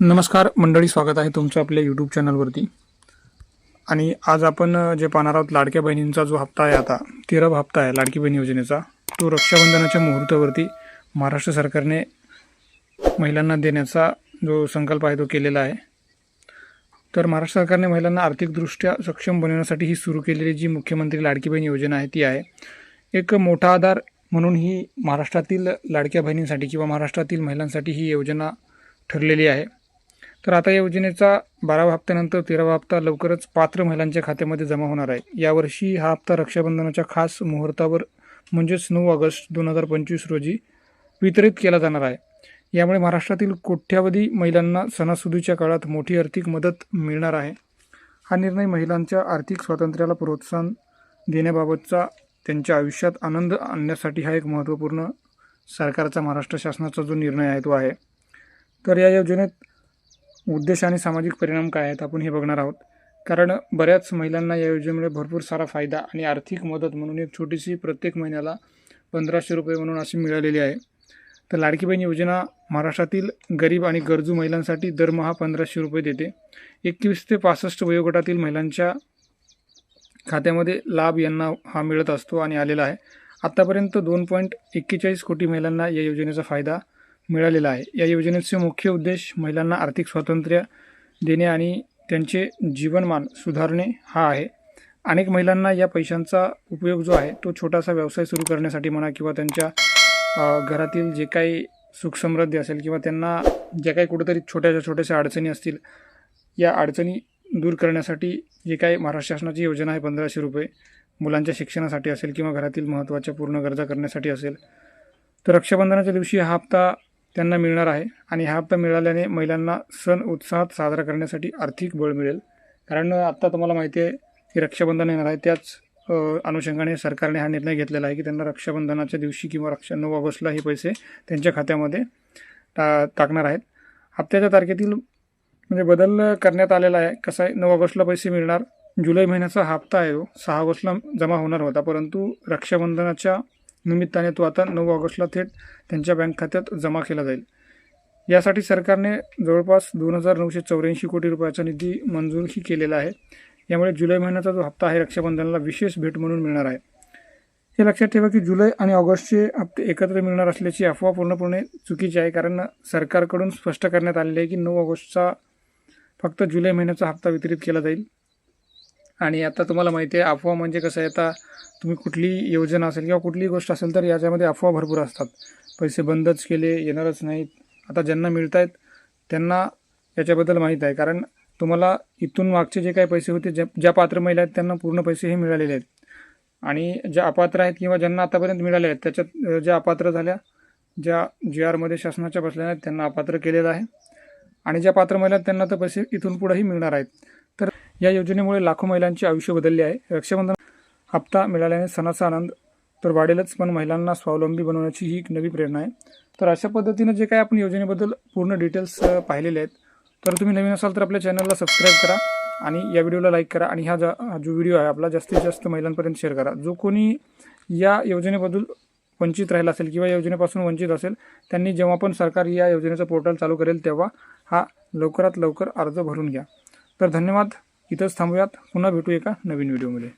नमस्कार मंडळी स्वागत आहे तुमचं आपल्या यूट्यूब चॅनलवरती आणि आज आपण जे पाहणार आहोत लाडक्या बहिणींचा जो हप्ता आहे आता तेरावा हप्ता आहे लाडकी बहीण योजनेचा तो रक्षाबंधनाच्या मुहूर्तावरती महाराष्ट्र सरकारने महिलांना देण्याचा जो संकल्प आहे तो केलेला आहे. तर महाराष्ट्र सरकारने महिलांना आर्थिकदृष्ट्या सक्षम बनवण्यासाठी ही सुरू केलेली जी मुख्यमंत्री लाडकी बहीण योजना आहे ती आहे. एक मोठा आधार म्हणून ही महाराष्ट्रातील लाडक्या बहिणींसाठी किंवा महाराष्ट्रातील महिलांसाठी ही योजना ठरलेली आहे. तर आता या योजनेचा बारावा हप्त्यानंतर तेरावा हप्ता लवकरच पात्र महिलांच्या खात्यामध्ये जमा होणार आहे. यावर्षी हा हप्ता रक्षाबंधनाच्या खास मुहूर्तावर म्हणजेच नऊ ऑगस्ट दोन हजार पंचवीस रोजी वितरित केला जाणार आहे. यामुळे महाराष्ट्रातील कोट्यावधी महिलांना सणासुदीच्या काळात मोठी आर्थिक मदत मिळणार आहे. हा निर्णय महिलांच्या आर्थिक स्वातंत्र्याला प्रोत्साहन देण्याबाबतचा त्यांच्या आयुष्यात आनंद आणण्यासाठी हा एक महत्त्वपूर्ण सरकारचा महाराष्ट्र शासनाचा जो निर्णय आहे तो आहे. तर या योजनेत उद्देश आणि सामाजिक परिणाम काय आहेत आपण हे बघणार आहोत. कारण बऱ्याच महिलांना या योजनेमुळे भरपूर सारा फायदा आणि आर्थिक मदत म्हणून एक छोटीशी प्रत्येक महिन्याला पंधराशे रुपये म्हणून अशी मिळालेली आहे. तर लाडकी बहीण योजना महाराष्ट्रातील गरीब आणि गरजू महिलांसाठी दरमहा पंधराशे रुपये देते. एकवीस ते पासष्ट वयोगटातील महिलांच्या खात्यामध्ये लाभ यांना हा मिळत असतो आणि आलेला आहे. आत्तापर्यंत दोन पॉईंट एक्केचाळीस कोटी महिलांना या योजनेचा फायदा मिळालेला आहे. या योजनेचे मुख्य उद्देश महिलांना आर्थिक स्वातंत्र्य देणे आणि त्यांचे जीवनमान सुधारणे हा आहे. अनेक महिलांना या पैशांचा उपयोग जो आहे तो छोटासा व्यवसाय सुरू करण्यासाठी म्हणा किंवा त्यांच्या घरातील जे काही सुखसमृद्धी असेल किंवा त्यांना ज्या काही कुठेतरी छोट्याशा छोट्याशा अडचणी असतील या अडचणी दूर करण्यासाठी जे काही महाराष्ट्र शासनाची योजना आहे पंधराशे रुपये मुलांच्या शिक्षणासाठी असेल किंवा घरातील महत्त्वाच्या पूर्ण गरजा करण्यासाठी असेल. तर रक्षाबंधनाच्या दिवशी हा हप्ता त्यांना मिळणार आहे आणि हा हप्ता मिळाल्याने महिलांना सण उत्साहात साजरा करण्यासाठी आर्थिक बळ मिळेल. कारण आत्ता तुम्हाला माहिती आहे की रक्षाबंधन येणार आहे. त्याच अनुषंगाने सरकारने हा निर्णय घेतलेला आहे की त्यांना रक्षाबंधनाच्या दिवशी किंवा रक्षा नऊ ऑगस्टला हे पैसे त्यांच्या खात्यामध्ये टा टाकणार आहेत. हप्त्याच्या तारखेतील म्हणजे बदल करण्यात आलेला आहे. कसं आहे? नऊ ऑगस्टला पैसे मिळणार. जुलै महिन्याचा हप्ता आहे. तो सहा ऑगस्टला जमा होणार होता. परंतु रक्षाबंधनाच्या निमित्ताने तो आता नऊ ऑगस्टला थेट त्यांच्या बँक खात्यात जमा केला जाईल. यासाठी सरकारने जवळपास दोन हजार नऊशे चौऱ्याऐंशी कोटी रुपयाचा निधी मंजूरही केलेला आहे. यामुळे जुलै महिन्याचा जो हप्ता आहे रक्षाबंधनाला विशेष भेट म्हणून मिळणार आहे. हे लक्षात ठेवा की जुलै आणि ऑगस्टचे हप्ते एकत्र मिळणार असल्याची अफवा पूर्णपणे चुकीची आहे कारण सरकारकडून स्पष्ट करण्यात आलेले आहे की नऊ ऑगस्टचा फक्त जुलै महिन्याचा हप्ता वितरित केला जाईल. आणि आता तुम्हाला माहिती आहे अफवा म्हणजे कसं आहे आता तुम्ही कुठलीही योजना असेल किंवा कुठलीही गोष्ट असेल तर याच्यामध्ये अफवा भरपूर असतात. पैसे बंदच केले येणारच नाहीत. आता ज्यांना मिळत आहेत त्यांना याच्याबद्दल माहीत आहे. कारण तुम्हाला इथून मागचे जे काही पैसे होते ज्या ज्या पात्र महिला आहेत त्यांना पूर्ण पैसे हे मिळालेले आहेत. आणि ज्या अपात्र आहेत किंवा ज्यांना आतापर्यंत मिळाले आहेत त्याच्यात ज्या अपात्र झाल्या ज्या जी आरमध्ये शासनाच्या बसल्या आहेत त्यांना अपात्र केलेलं आहे. आणि ज्या पात्र महिला आहेत त्यांना तर पैसे इथून पुढेही मिळणार आहेत. या योजनेमुळे लाखो महिलांचे आयुष्य बदलले आहे. रक्षाबंधन हप्ता मिळाल्याने सणाचा आनंद तर वाढेलच पण महिलांना स्वावलंबी बनवण्याची ही एक नवी प्रेरणा आहे. तर अशा पद्धतीनं जे काही आपण योजनेबद्दल पूर्ण डिटेल्स पाहिलेले आहेत तर तुम्ही नवीन असाल तर आपल्या चॅनलला सबस्क्राईब करा आणि या व्हिडिओला लाईक करा आणि हा जा जो व्हिडिओ आहे आपला जास्तीत जास्त महिलांपर्यंत शेअर करा. जो कोणी या योजनेबद्दल वंचित राहिला असेल किंवा योजनेपासून वंचित असेल त्यांनी जेव्हा पण सरकार या योजनेचं पोर्टल चालू करेल तेव्हा हा लवकरात लवकर अर्ज भरून घ्या. तर धन्यवाद. इथंच थांबूयात. पुन्हा भेटू एका नवीन व्हिडिओमध्ये.